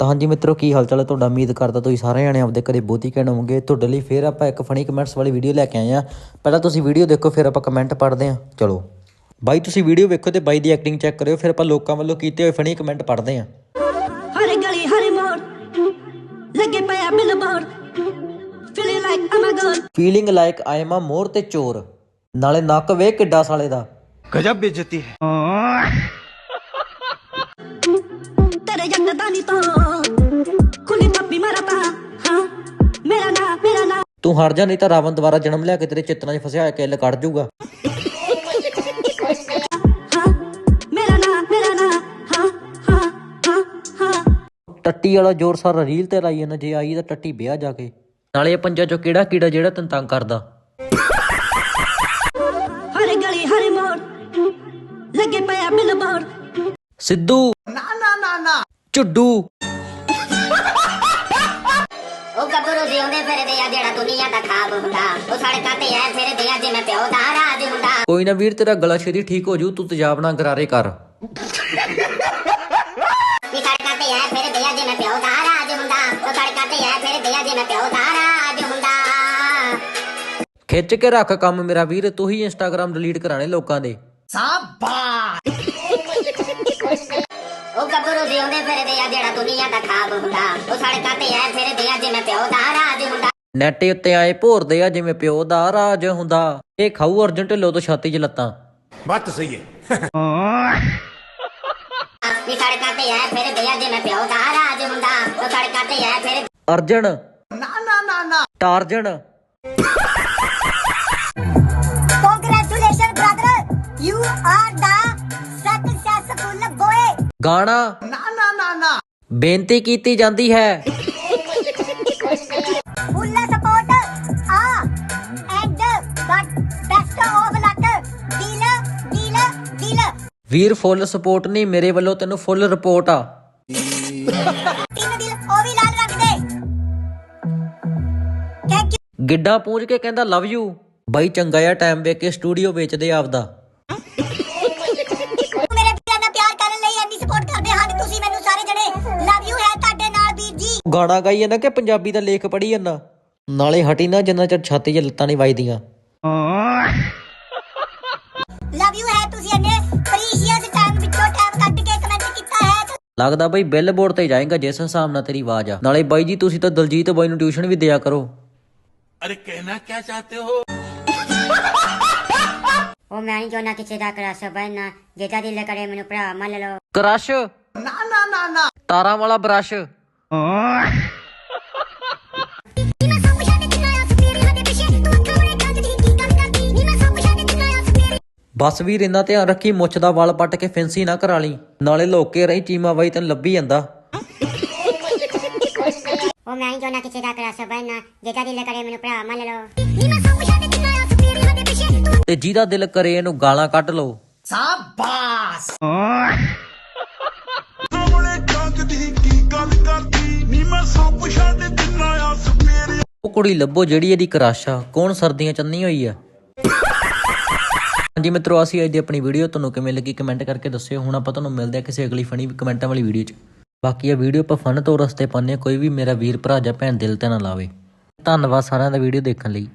ਤਾਂ ਹਾਂਜੀ ਮਿੱਤਰੋ ਕੀ ਹਾਲ ਚਾਲ ਹੈ ਤੁਹਾਡਾ? ਉਮੀਦ ਕਰਦਾ ਤੁਸੀਂ ਸਾਰੇ ਜਣੇ ਆਪਦੇ ਘਰੇ ਬਹੁਤੀ ਕਹਿਣ ਹੋਵੋਗੇ। ਤੁਹਾਡੇ ਲਈ ਫੇਰ ਆਪਾਂ ਇੱਕ ਫਨੀ ਕਮੈਂਟਸ ਵਾਲੀ ਵੀਡੀਓ ਲੈ ਕੇ ਆਏ ਆ ਪਹਿਲਾਂ ਤੁਸੀਂ ਵੀਡੀਓ ਦੇਖੋ ਫਿਰ ਆਪਾਂ ਕਮੈਂਟ ਪੜ੍ਹਦੇ ਆ ਚਲੋ। ਬਾਈ ਤੁਸੀਂ ਵੀਡੀਓ ਵੇਖੋ ਤੇ ਬਾਈ ਦੀ ਐਕਟਿੰਗ ਚੈੱਕ ਕਰਿਓ ਫਿਰ ਆਪਾਂ ਲੋਕਾਂ ਵੱਲੋਂ ਕੀਤੇ ਹੋਏ ਫਨੀ ਕਮੈਂਟ ਪੜ੍ਹਦੇ ਆ ਹਰੇ ਗਲੀ ਹਰੇ ਮੋੜ ਲੱਗੇ ਪਿਆ ਬਿਲ ਮੋੜ feeling like I'm a gore feeling like I am a more ਤੇ ਚੋਰ। ਨਾਲੇ ਨੱਕ ਵੇ ਕਿੱਡਾ ਸਾਲੇ ਦਾ। ਗਜਬ ਬੇਇੱਜ਼ਤੀ ਹੈ। ਤੇਰੇ ਜੰਨਤਾਂ ਨਹੀਂ ਤੋਂ। ਤੂੰ ਹਟ ਜਾ ਨਹੀਂ ਤਾਂ ਰਾਵਣ ਦੁਬਾਰਾ ਜਨਮ ਲਿਆ ਕੇ ਤੇਰੇ ਚਿੱਤਰਾਂ 'ਚ ਫਸਿਆ ਹੋਇਆ ਕਿੱਲ ਕੱਢ ਜਾਊਗਾ ਟੱਟੀ ਵਾਲਾ ਜ਼ੋਰ ਸਾਰਾ ਰੀਲ ਤੇ ਲਾਈ ਜਾਂਦਾ ਜੇ ਆਈ ਤਾਂ ਟੱਟੀ ਵਿਆਹ ਜਾ ਕੇ। ਨਾਲੇ ਇਹ ਪੰਜਾਂ ਚੋਂ ਕਿਹੜਾ ਕੀੜਾ ਜਿਹੜਾ ਤੈਨੂੰ ਤੰਗ ਕਰਦਾ? ਹਰ ਗਲੀ ਹਰ ਮੋੜ ਲੱਗੇ ਪਿਆ ਬਿਲਬੋਰਡ ਸਿੱਧੂ। ਨਾ ਨਾ ਨਾ ਨਾ। ਝੁੱਡੂ। ਉਹ ਗੱਭਰੂ ਜਿਉਂਦੇ ਫਿਰਦੇ ਆ ਜਿਹੜਾ ਦੁਨੀਆ ਦਾ ਖਾਬ ਹੁੰਦਾ। ਉਹ ਸੜਕਾਂ ਤੇ ਐ ਫਿਰਦੇ ਆ ਜਿਵੇਂ ਪਿਓ ਦਾ ਰਾਜ ਹੁੰਦਾ। ਕੋਈ ਨਾ ਵੀਰ ਤੇਰਾ ਗਲਾ ਛੇਤੀ ਠੀਕ ਹੋ ਜੂ ਤੂੰ ਤੇਜ਼ਾਬ ਨਾ ਗਰਾਰੇ ਕਰ। ਵੀ ਸੜਕਾਂ ਤੇ ਐ ਫਿਰਦੇ ਆ ਜਿਵੇਂ ਪਿਓ ਦਾ ਰਾਜ ਹੁੰਦਾ। ਉਹ ਸੜਕਾਂ ਤੇ ਐ ਫਿਰਦੇ ਆ ਜਿਵੇਂ ਪਿਓ ਦਾ ਰਾਜ ਹੁੰਦਾ। ਖਿੱਚ ਕੇ ਰੱਖ ਕੰਮ ਮੇਰਾ ਵੀਰ ਤੂੰ ਹੀ ਇੰਸਟਾਗ੍ਰam ਡਿਲੀਟ ਕਰਾਣੇ ਲੋਕਾਂ ਦੇ। ਕਬਰ ਦੇ ਆਉਂਦੇ ਫਿਰਦੇ ਆ ਜਿਹੜਾ ਦੁਨੀਆ ਦਾ ਖਾਬ ਹੁੰਦਾ। ਉਹ ਸੜਕਾਂ ਤੇ ਐ ਫਿਰਦੇ ਆ ਜਿਵੇਂ ਪਿਓ ਦਾ ਰਾਜ ਹੁੰਦਾ। ਨੈਟ ਉੱਤੇ ਆਏ ਭੋਰਦੇ ਆ ਜਿਵੇਂ ਪਿਓ ਦਾ ਰਾਜ ਹੁੰਦਾ। ਇਹ ਖਾਊ ਅਰਜਨ ਢਿੱਲੋਂ ਤੋਂ ਛਾਤੀ 'ਚ ਲੱਤਾਂ। ਬੱਤ ਸਹੀ ਹੈ। Arjan. Tarzan. Congratulation brother you are the second ਗਾਣਾ ਨਾ ਨਾ ਨਾ ਨਾ। ਬੇਨਤੀ ਕੀਤੀ ਜਾਂਦੀ ਹੈ। ਫੁੱਲ ਸਪੋਰਟ ਆ। And but best of luck ਦਿਲ ਦਿਲ ਦਿਲ ਵੀਰ ਫੁੱਲ ਸਪੋਰਟ ਨਹੀਂ ਮੇਰੇ ਵੱਲੋਂ ਤੈਨੂੰ ਫੁੱਲ ਰਿਪੋਰਟ ਆ। ਤਿੰਨ ਦਿਲ ਉਹ ਵੀ ਲਾਲ ਰੱਖ ਦੇ। ਥੈਂਕ ਯੂ ਗਿੱਡਾ ਪੂੰਝ ਕੇ ਕਹਿੰਦਾ ਲਵ ਯੂ ਬਾਈ ਚੰਗਾ ਆ ਟਾਈਮ ਵੇਖ ਕੇ ਸਟੂਡੀਓ ਵੇਚਦੇ ਆਪਦਾ। ਇੰਨੀ ਗਾਈ ਜਾਂਦਾ ਕਿ ਪੰਜਾਬੀ ਦਾ ਲੇਖ ਪੜ੍ਹੀ ਜਾਂਦਾ? ਨਾਲੇ ਹਟੀ ਨਾ ਜਿੰਨਾ ਚਿਰ ਛਾਤੀ 'ਚ ਲੱਤਾਂ ਨਹੀਂ ਵੱਜਦੀਆਂ। ਲਵ ਯੂ ਹੈ ਤੁਸੀਂ ਇੰਨੇ ਪ੍ਰੀਸ਼ੀਅਸ ਟਾਈਮ ਵਿੱਚੋਂ ਟਾਈਮ ਕੱਢ ਕੇ ਕਮੈਂਟ ਕੀਤਾ ਹੈ। ਲੱਗਦਾ ਬਈ ਬਿੱਲ ਬੋਰਡ ਤੇ ਜਾਏਗਾ ਜਿਸ ਹਿਸਾਬ ਨਾਲ ਤੇਰੀ ਆਵਾਜ਼ ਆ। ਨਾਲੇ ਬਾਈ ਜੀ ਤੁਸੀਂ ਤਾਂ ਦਲਜੀਤ ਬਾਈ ਨੂੰ ਟਿਊਸ਼ਨ ਵੀ ਦਿਆ ਕਰੋ। ਅਰੇ ਕਹਿਣਾ ਕੀ ਚਾਹਤੇ ਹੋ? ਉਹ ਮੈਂ ਨਹੀਂ ਚਾਹੁੰਦਾ ਕਿਸੇ ਦਾ ਕਰਾਸ ਬਣਨਾ ਜਿਹਦਾ ਦਿਲ ਕਰੇ ਮੈਨੂੰ ਭਰਾ ਮੰਨ ਲਓ ਕਰਸ਼ ਨਾ ਨਾ ਨਾ ਨਾ ਤਾਰਾਂ ਵਾਲਾ ਬ੍ਰਸ਼ ਬਸ ਵੀਰ ਇੰਨਾ ਧਿਆਨ ਰੱਖੀ ਮੁੱਛ ਦਾ ਵਾਲ ਪੱਟ ਕੇ ਫੈਂਸੀ ਨਾ ਕਰਾ ਲਈ। ਨਾਲੇ ਲੋਕੇ ਰਹੀ ਚੀਮਾ ਬਾਈ ਤੈਨੂੰ ਲੱਭੀ ਜਾਂਦਾ। ਉਹ ਮੈਂ ਨਹੀਂ ਚਾਹੁੰਦਾ ਕਿਸੇ ਦਾ ਕਰਾਸ ਬਣਨਾ ਜਿਹਦਾ ਦਿਲ ਕਰੇ ਮੈਨੂੰ ਭਰਾ ਮੰਨ ਲਓ। ਤੇ ਜਿਹਦਾ ਦਿਲ ਕਰੇ ਇਹਨੂੰ ਗਾਲਾਂ ਕੱਢ ਲਓ। ਸਪੇਰੇ ਉਹ ਕੁੜੀ ਲੱਭੋ ਜਿਹੜੀ ਇਹਦੀ ਕਰਾਸ਼ ਕੌਣ ਸਰਦੀਆਂ ਚੰਨੀ ਹੋਈ ਆ? ਹਾਂਜੀ ਮਿੱਤਰੋ ਅਸੀਂ ਅੱਜ ਦੀ ਆਪਣੀ ਵੀਡੀਓ ਤੁਹਾਨੂੰ ਕਿਵੇਂ ਲੱਗੀ ਕਮੈਂਟ ਕਰਕੇ ਦੱਸਿਓ। ਹੁਣ ਆਪਾਂ ਤੁਹਾਨੂੰ ਮਿਲਦੇ ਆ ਕਿਸੇ ਅਗਲੀ ਫਨੀ ਕਮੈਂਟਾਂ ਵਾਲੀ ਵੀਡੀਓ 'ਚ। ਬਾਕੀ ਇਹ ਵੀਡੀਓ ਆਪਾਂ ਫਨ ਤੋਂ ਰਸਤੇ ਪਾਉਂਦੇ ਹਾਂ ਕੋਈ ਵੀ ਮੇਰਾ ਵੀਰ ਭਰਾ ਜਾਂ ਭੈਣ ਦਿਲ ਤੇ ਨਾ ਲਾਵੇ। ਧੰਨਵਾਦ ਸਾਰਿਆਂ ਦਾ ਵੀਡੀਓ ਦੇਖਣ ਲਈ।